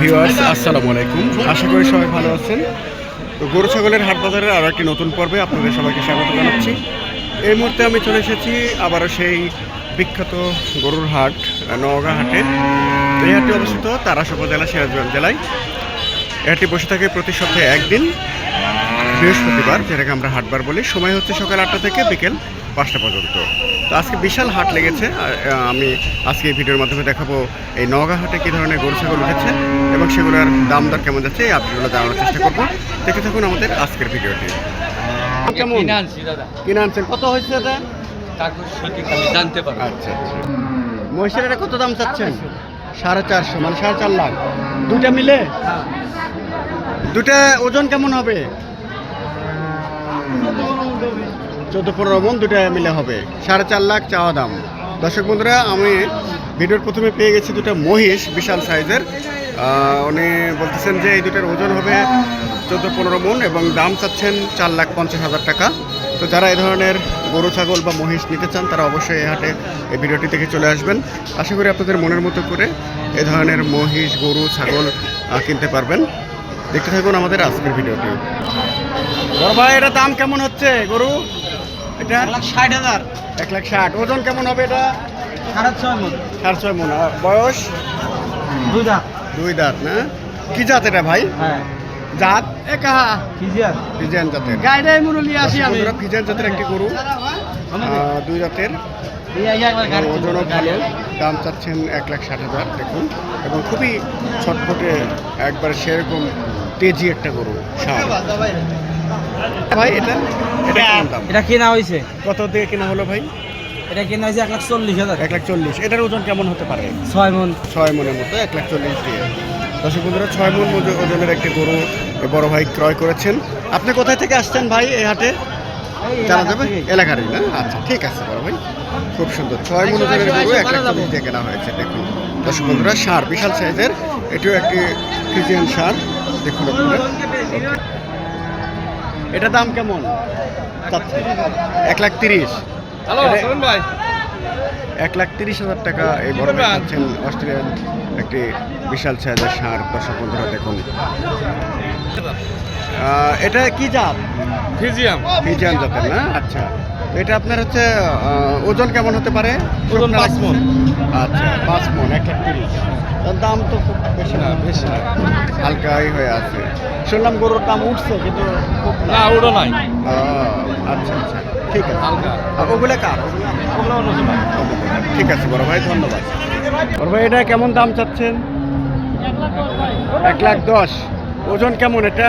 Viewers, আসসালামু আলাইকুম। আশা করি সবাই ভালো আছেন। তো গরু ছাগলের হাট বাজারের আরও একটি নতুন পর্বে আপনাদের সবাইকে স্বাগত জানাচ্ছি। এই মুহূর্তে আমি চলে এসেছি আবারও সেই বিখ্যাত গরুর হাট, নওগাঁ হাটে। এই হাটটি অবস্থিত তারাস উপজেলা সিরাজগঞ্জ জেলায়। হাটটি বসে থাকে প্রতি সপ্তাহে একদিন, বৃহস্পতিবার, যেটাকে আমরা হাটবার বলি। সময় হচ্ছে সকাল আটটা থেকে বিকেল পাঁচটা পর্যন্ত। তো আজকে বিশাল হাট লেগেছে আর, আমি আজকে এই ভিডিওর মাধ্যমে দেখাবো এই নওগাঁ হাটে কী ধরনের গরু ছাগল উঠেছে এবং সেগুলোর দাম দর কেমন যাচ্ছে এই আপডেটগুলো জানানোর চেষ্টা করব। দেখে থাকুন আমাদের আজকের ভিডিওটি। কেমন? কিনে দাদা। কিনে আনছেন? কত হয়েছে সঠিক জানতে পারব। আচ্ছা আচ্ছা। মহিষের এটা কত দাম চাচ্ছেন? সাড়ে চারশো মানে সাড়ে চার লাখ। দুটা মিলে? দুটা ওজন কেমন হবে? চোদ্দ পনেরো মন দুটা মিলে হবে। সাড়ে চার লাখ চাওয়া দাম। দর্শক বন্ধুরা, আমি ভিডিওর প্রথমে পেয়ে গেছি দুটো মহিষ বিশাল সাইজের। উনি বলতেছেন যে এই দুটার ওজন হবে চোদ্দ পনেরো মন এবং দাম চাচ্ছেন চার লাখ পঞ্চাশ হাজার টাকা। তো যারা এই ধরনের গরু, ছাগল বা মহিষ নিতে চান, তারা অবশ্যই এই হাটে এই ভিডিওটি দেখে চলে আসবেন। আশা করি আপনাদের মনের মতো করে এ ধরনের মহিষ, গরু, ছাগল কিনতে পারবেন। দেখতে থাকুন আমাদের আজকের ভিডিওটি। বড় ভাই এটা দাম কেমন হচ্ছে গরু? এটা? ষাট হাজার। এক লাখ ষাট। ওজন কেমন হবে এটা? সাড়ে ছয় মন। সাড়ে ছয় মন। বয়স? দুই দাম দুই দাঁত না? কি জাত এটা ভাই? হ্যাঁ। জাত? একা ফিজিয়ার ফিজিয়ান। জাতের। মুরলি আসি আমি। ফিজিয়ান জাতের একটি গরু। দুই একবার ওজনও ভালো। দাম চাচ্ছেন এক লাখ ষাট হাজার দেখুন। এবং খুবই ছটফটে একবার সেরকম তেজি একটা গরু। ষাঁড়। ভাই এটা? এটা এটা কেনা হয়েছে কত দিয়ে কেনা হলো ভাই? এটা কেনা হয়েছে এক লাখ চল্লিশ হাজার। এক লাখ চল্লিশ। এটার ওজন কেমন হতে পারে? ছয় মন। ছয় মনের মতো এক লাখ চল্লিশ দিয়ে। দর্শক বন্ধুরা ছয় মন ওজ- ওজনের একটি গরু বড় ভাই ক্রয় করেছেন। আপনি কোথায় থেকে আসছেন ভাই এই হাটে? জানা যাবে? এলাকারই না? আচ্ছা ঠিক আছে বড় ভাই। খুব সুন্দর। ছয় মন ওজনের গরু এক লাখ চল্লিশ দিয়ে কেনা হয়েছে দেখুন। দর্শক বন্ধুরা সার বিশাল সাইজের এটিও একটি ফ্রিজিয়ান সার। দেখুন আপনারা। এটা দাম কেমন? এক লাখ তিরিশ। ভাই। এক লাখ তিরিশ হাজার টাকা এই বড় আছেন পাচ্ছেন অস্ট্রেলিয়ান একটি বিশাল সাইজের সার দর্শক পনেরো দেখুন। এটা কি জাত? ফিজিয়াম। ফিজিয়াম জাতের না? আচ্ছা। এটা আপনার হচ্ছে ওজন কেমন হতে পারে? ওজন পাঁচ মণ। আচ্ছা পাঁচ মন এক লাখ তিরিশ। তার দাম তো খুব বেশি না বেশি না হালকাই হয়ে আছে। শুনলাম গরুর দাম উঠছে কিন্তু না। ওটা নাই। আচ্ছা আচ্ছা ঠিক আছে। হালকা। আর ওগুলা কার? ঠিক আছে বড় ভাই ধন্যবাদ। বড় ভাই এটা কেমন দাম চাচ্ছেন? এক লাখ দশ। ওজন কেমন এটা?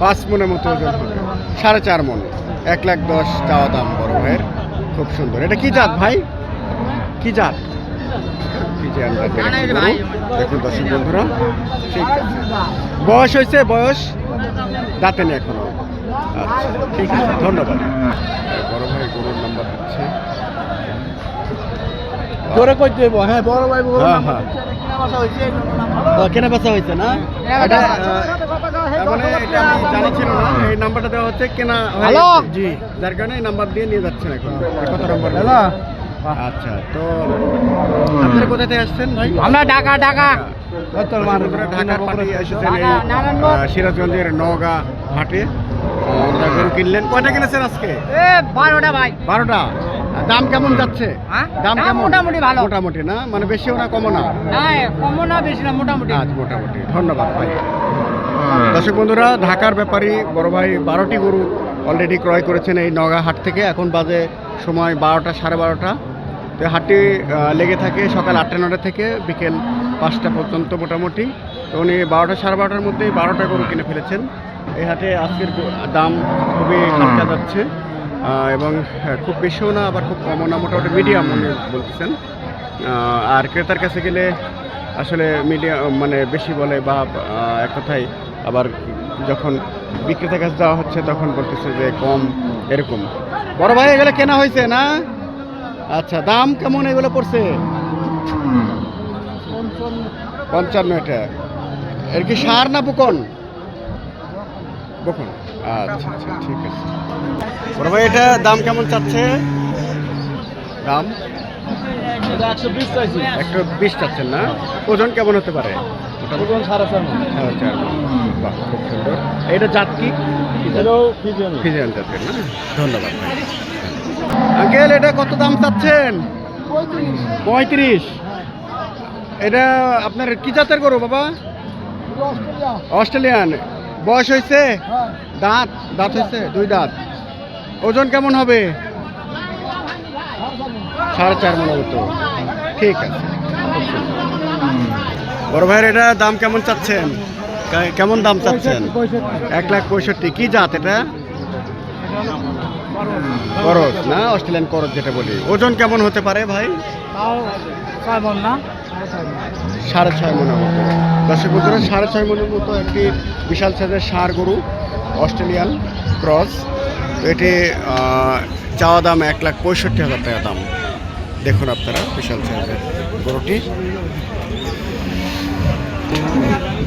পাঁচ মনের মতো ওজন। হবে সাড়ে চার মন। এক লাখ দশ চাওয়া দাম বড় ভাইয়ের। খুব সুন্দর। এটা কি জাত ভাই? কি জাত? দেখুন দর্শক বন্ধুরা। ঠিক আছে। বয়স হয়েছে বয়স? দাঁতে নেই এখনও। আচ্ছা ঠিক আছে ধন্যবাদ। বড় ভাই গরুর নাম্বার দিচ্ছে। করে কই দেব? হ্যাঁ বড় ভাই বড় হ্যাঁ হ্যাঁ। ও, কেনা বেচা হয়েছে না? এটা মানে এটা আমি জানি ছিল না এই নাম্বারটা দেওয়া হচ্ছে কেনা হ্যালো? জি যার কারণে এই নাম্বার দিয়ে নিয়ে যাচ্ছেন এখন। কত নাম্বার? হ্যালো? আচ্ছা তো আপনারা কোথা থেকে আসছেন ভাই? আমরা ঢাকা ঢাকা। ঢাকার পার্টি এসেছেন সিরাজগঞ্জের নওগাঁ হাটে। আহ, গরু কিনলেন। কয়টা কিনেছেন আজকে? এ বারোটা ভাই। বারোটা? দাম কেমন যাচ্ছে? হ্যাঁ? দাম কেমন? মোটামুটি ভালো। মোটামুটি না? মানে বেশিও না কমও না? না কমও না বেশি না মোটামুটি। আজ মোটামুটি। ধন্যবাদ ভাই। দর্শক বন্ধুরা ঢাকার ব্যাপারী বড় ভাই বারোটি গরু অলরেডি ক্রয় করেছেন এই নগা হাট থেকে। এখন বাজে সময় বারোটা সাড়ে বারোটা। তো হাটটি লেগে থাকে সকাল আটটা নটা থেকে বিকেল পাঁচটা পর্যন্ত মোটামুটি। তো উনি বারোটা সাড়ে বারোটার মধ্যেই বারোটা গরু কিনে ফেলেছেন। এই হাটে আজকের দাম খুবই হালকা যাচ্ছে এবং হ্যাঁ, খুব বেশিও না আবার খুব কমও না মোটামুটি মিডিয়াম উনি বলতেছেন। আর ক্রেতার কাছে গেলে আসলে মিডিয়া মানে বেশি বলে বা এক কথায় আবার যখন বিক্রেতার কাছে যাওয়া হচ্ছে তখন বলতেছে যে কম, এরকম। বড় ভাই, এগুলো কেনা হয়েছে না? আচ্ছা দাম কেমন এগুলো পড়ছে? পঞ্চান্ন এটা। এর কি সার না বুকন? বুকন। আচ্ছা আচ্ছা ঠিক আছে। বড় ভাই, এটা দাম কেমন চাচ্ছে? দাম? একশো বিশ চাচ্ছেন না? ওজন কেমন হতে পারে? ওজন সাড়ে চার সাড়ে চার বাহ খুব সুন্দর। এটা জাত কি? ফিজিয়ান। জাতের না? ধন্যবাদ আঙ্কেল এটা কত দাম চাচ্ছেন? পঁয়ত্রিশ। এটা আপনার কি জাতের গরু বাবা? অস্ট্রেলিয়ান। বয়স হয়েছে? দাঁত? দাঁত হয়েছে? দুই দাঁত। ওজন কেমন হবে? সাড়ে চার মনের মতো। ঠিক আছে। বড় ভাইয়ের এটা দাম কেমন চাচ্ছেন? কেমন দাম চাচ্ছেন? এক লাখ পঁয়ষট্টি কি জাত এটা? করজ না? অস্ট্রেলিয়ান করজ যেটা বলি। ওজন কেমন হতে পারে ভাই? সাড়ে ছয় মনের মতো। দর্শক বন্ধুরা সাড়ে ছয় মনের মতো একটি বিশাল সাইজের ষাঁড় গরু অস্ট্রেলিয়ান ক্রস। এটি চাওয়া দাম এক লাখ পঁয়ষট্টি হাজার টাকা দাম। দেখুন আপনারা বিশাল সাইজের গরুটি।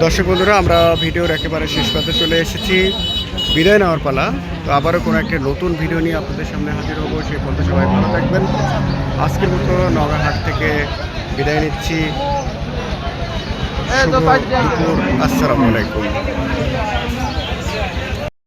দর্শক বন্ধুরা আমরা ভিডিওর একেবারে শেষ পথে চলে এসেছি বিদায় নেওয়ার পালা। তো আবারও কোনো একটা নতুন ভিডিও নিয়ে আপনাদের সামনে হাজির হব সেই পর্যন্ত সবাই ভালো থাকবেন। আজকের মতো নগাহাট থেকে বিদায় নিচ্ছি। আসসালামু আলাইকুম।